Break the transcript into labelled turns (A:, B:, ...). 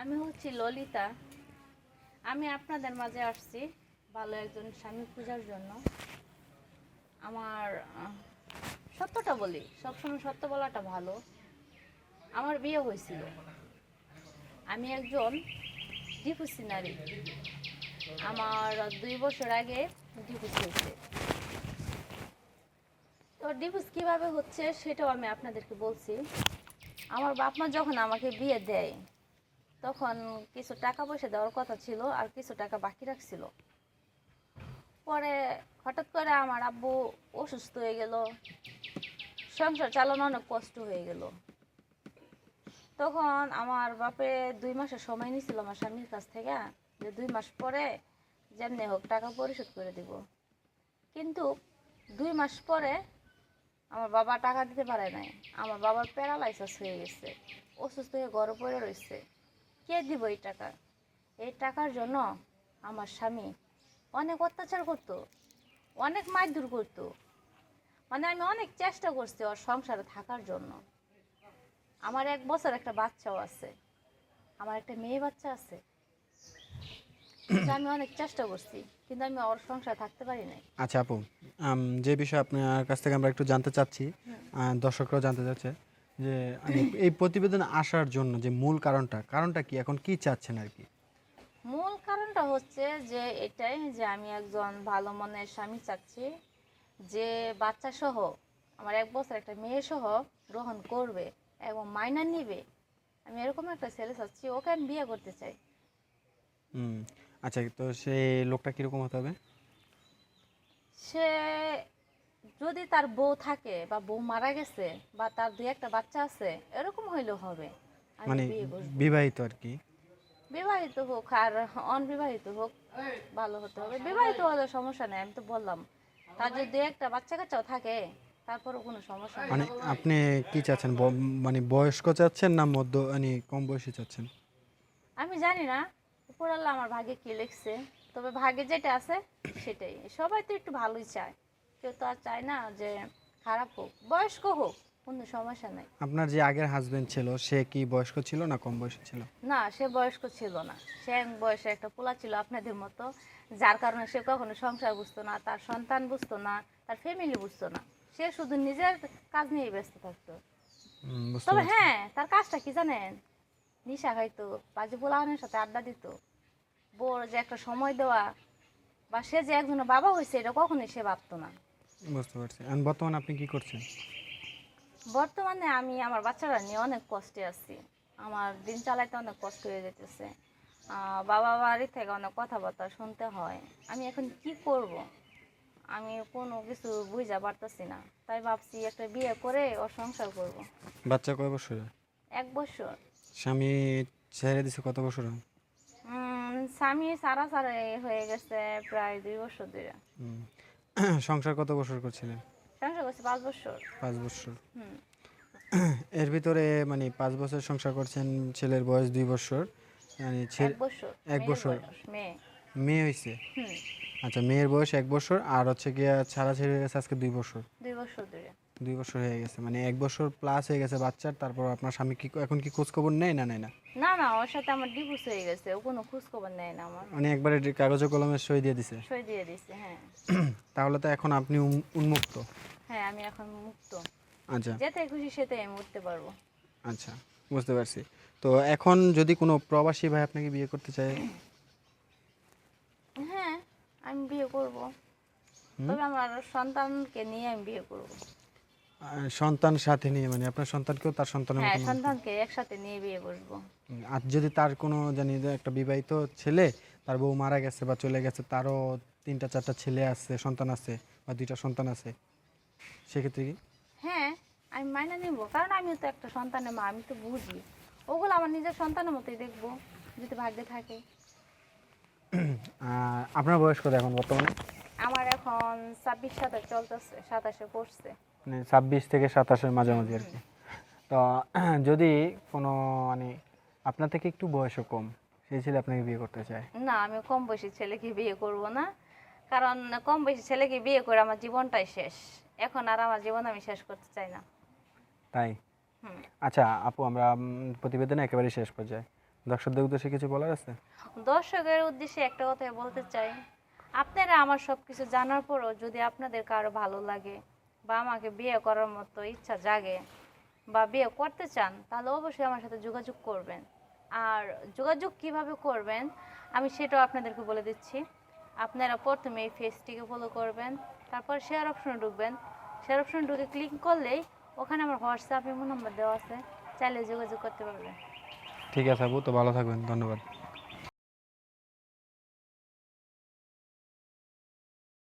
A: আমি হচ্ছি ললিতা। আমি আপনাদের মাঝে আসছি ভালো একজন স্বামী পূজার জন্য। আমার সত্যটা বলি, সবসময় সত্য বলাটা ভালো। আমার বিয়ে হয়েছিল। আমি একজন ডিপুসি নারী। আমার দুই বছর আগে ডিপুস হয়েছে। তো ডিভোর্স কীভাবে হচ্ছে সেটাও আমি আপনাদেরকে বলছি। আমার বাপ মা যখন আমাকে বিয়ে দেয় তখন কিছু টাকা পয়সা দেওয়ার কথা ছিল আর কিছু টাকা বাকি রাখছিল। পরে হঠাৎ করে আমার আব্বু অসুস্থ হয়ে গেল। সংসার চালানো অনেক কষ্ট হয়ে গেল। তখন আমার বাপে দুই মাসের সময় নিয়েছিল আমার স্বামীর কাছ থেকে যে দুই মাস পরে যেমনি হোক টাকা পরিশোধ করে দিব। কিন্তু দুই মাস পরে আমার বাবা টাকা দিতে পারে নাই। আমার বাবার প্যারালাইসিস হয়ে গেছে, অসুস্থ হয়ে ঘরে পড়ে রয়েছে। কে দিব এই টাকা? এই টাকার জন্য আমার স্বামী অনেক অত্যাচার করতো অনেক মারধর করতো। মানে আমি অনেক চেষ্টা করছি ওর সংসারে থাকার জন্য। আমার এক বছর একটা বাচ্চাও আছে আমার একটা মেয়ে বাচ্চা আছে। আমি অনেক চেষ্টা করছি কিন্তু আমি ওর সংসারে থাকতে পারি নাই।
B: আচ্ছা আপু যে বিষয়ে আপনার কাছ থেকে আমরা একটু জানতে চাচ্ছি দর্শকরাও জানতে চাচ্ছে যে আমি এই প্রতিবেদন আসার জন্য যে মূল কারণটা কারণটা কি? এখন কি চাচ্ছেন আর কি?
A: মূল কারণটা হচ্ছে যে এটাই যে আমি একজন ভালো মনের স্বামী চাচ্ছি যে বাচ্চা সহ আমার এক বছর একটা মেয়ে সহ গ্রহণ করবে এবং মাইনা নিবে। আমি এরকম একটা ছেলে চাচ্ছি ওকে আমি বিয়ে করতে চাই।
B: হুম আচ্ছা তো সেই লোকটা কীরকম হতে হবে?
A: সে যদি তার বউ থাকে বা বউ মারা গেছে বা তার দুই একটা বাচ্চা আছে এরকম হইলেও হবে।
B: মানে বিবাহিত আর কি?
A: বিবাহিত হোক আর অনবিবাহিত হোক ভালো হতে হবে। বিবাহিত হলে সমস্যা নেই আমি তো বললাম। তার যদি একটা বাচ্চা কাচ্চাও থাকে তারপরও কোনো সমস্যা নেই।
B: মানে আপনি কি চাচ্ছেন মানে বয়স্ক চাচ্ছেন না মধ্য মানে কম বয়সী চাচ্ছেন?
A: আমি জানি না। উপরাল্লা আমার ভাগে কি লিখছে তবে ভাগে যেটা আছে সেটাই। সবাই তো একটু ভালোই চায়। কেউ তো আর চায় না যে খারাপ হোক বয়স্ক হোক কোনো সমস্যা নেই।
B: আপনার যে আগের হাজবেন্ড ছিল সে কি বয়স্ক ছিল না কম বয়সী ছিল?
A: না সে বয়স্ক ছিল না। সে এক বয়সে একটা পোলা ছিল আপনাদের মতো যার কারণে সে কখনো সংসার বুঝতো না তার সন্তান বুঝতো না তার ফ্যামিলি বুঝতো না। সে শুধু নিজের কাজ নিয়ে ব্যস্ত থাকতো। তবে হ্যাঁ তার কাজটা কি জানেন? নিশা খাইতো বাজে পোলাহানের সাথে আড্ডা দিত। বোর যে একটা সময় দেওয়া বা সে যে একজনের বাবা হয়েছে এটা কখনোই সে ভাবতো না।
B: বুঝতে পারছি। আর বর্তমানে আপনি কি করছেন?
A: বর্তমানে আমি আমার বাচ্চারা নিয়ে অনেক কষ্টে আছি। আমার দিন চালাইতে অনেক কষ্ট হয়ে যেতেছে বাবা বাড়ি থেকে অনেক কথাবার্তা শুনতে হয়। আমি এখন কি করব? আমি কোনো কিছু বুঝা পারতেছি না। তাই ভাবছি একটা বিয়ে করে ওর সংসার করব।
B: বাচ্চা কয় বছর
A: এক বছর।
B: স্বামী ছেড়ে দিছে কত বছর?
A: স্বামী সারা সারা হয়ে গেছে প্রায় দুই বছর ধরে।
B: সংসার কত বছর করছিলেন?
A: সংসার করছে পাঁচ বছর।
B: পাঁচ বছর। এর ভিতরে মানে পাঁচ বছর সংসার করছেন ছেলের বয়স দুই বছর মানে
A: এক বছর
B: এক বছর।
A: মেয়ে।
B: মেয়ে হয়েছে আচ্ছা মেয়ের বয়স এক বছর আর হচ্ছে গিয়া ছাড়া ছেড়ে গেছে আজকে দুই বছর।
A: দুই বছর ধরে।
B: দুই বছর হয়ে গেছে। মানে এক বছর প্লাস হয়ে গেছে বাচ্চার তারপর আপনার স্বামী কি এখন কি খোঁজ খবর নেয় না নেয় না?
A: না না ওর সাথে আমার ডিভোর্স হয়ে গেছে ও কোনো খোঁজ খবর নেয় না আমার।
B: মানে একবারে কাগজে কলমে সই দিয়ে দিছে?
A: সই দিয়ে দিছে হ্যাঁ।
B: তাহলে তো এখন আপনি উন্মুক্ত?
A: হ্যাঁ আমি এখন মুক্ত।
B: আচ্ছা।
A: যেতে খুশি সেতে আমি উঠতে পারব।
B: আচ্ছা বুঝতে পারছি। তো এখন যদি কোনো প্রবাসী ভাই আপনাকে বিয়ে করতে চায়?
A: হ্যাঁ আমি বিয়ে করব। তবে আমার সন্তানকে নিয়ে আমি বিয়ে করব।
B: সন্তান সাথে নিয়ে মানে আপনার সন্তানকেও তার সন্তানের
A: হ্যাঁ
B: মতো
A: সন্তানকে একসাথে নিয়ে বিয়ে
B: হুম, আর যদি তার কোনো জানি যে একটা বিবাহিত ছেলে তার বউ মারা গেছে বা চলে গেছে তারও তিনটা চারটা ছেলে আছে সন্তান আছে বা দুইটা সন্তান আছে সেক্ষেত্রে কি?
A: হ্যাঁ আমি মাইনা নিব। কারণ আমিও তো একটা সন্তানের মা আমি তো বুঝি। ওগুলো আমার নিজের সন্তানের মতোই দেখব যদি ভাগ্যে থাকে।
B: আপনার বয়স কত এখন বর্তমানে?
A: আমার এখন ছাব্বিশ সাতাশ চলতেছে সাতাশে পড়ছে।
B: ছাব্বিশ থেকে সাতাশের মাঝামাঝি আর কি। তো যদি কোনো মানে আপনার থেকে একটু বয়সও কম সেই ছেলে আপনাকে বিয়ে করতে চায়?
A: না আমি কম বয়সী ছেলেকে বিয়ে করব না। কারণ কম বয়সী ছেলেকে বিয়ে করে আমার জীবনটাই শেষ। এখন আর আমার জীবন আমি শেষ করতে চাই না।
B: তাই? আচ্ছা আপু আমরা প্রতিবেদনে একেবারে শেষ পর্যায়ে। দর্শকদের উদ্দেশ্যে কিছু বলার আছে?
A: দর্শকের উদ্দেশ্যে একটা কথাই বলতে চাই। আপনারা আমার সব কিছু জানার পরও যদি আপনাদের কারও ভালো লাগে বা আমাকে বিয়ে করার মতো ইচ্ছা জাগে বা বিয়ে করতে চান, তাহলে অবশ্যই আমার সাথে যোগাযোগ করবেন। আর যোগাযোগ কীভাবে করবেন, আমি সেটাও আপনাদেরকে বলে দিচ্ছি। আপনারা প্রথমে এই ফেসটিকে ফলো করবেন, তারপর শেয়ার অপশনে ঢুকবেন। শেয়ার অপশনে ঢুকে ক্লিক করলেই ওখানে আমার হোয়াটসঅ্যাপ ইমো নাম্বার দেওয়া আছে, চাইলে যোগাযোগ করতে পারবেন।
B: ঠিক আছে আপু, তো ভালো থাকবেন, ধন্যবাদ।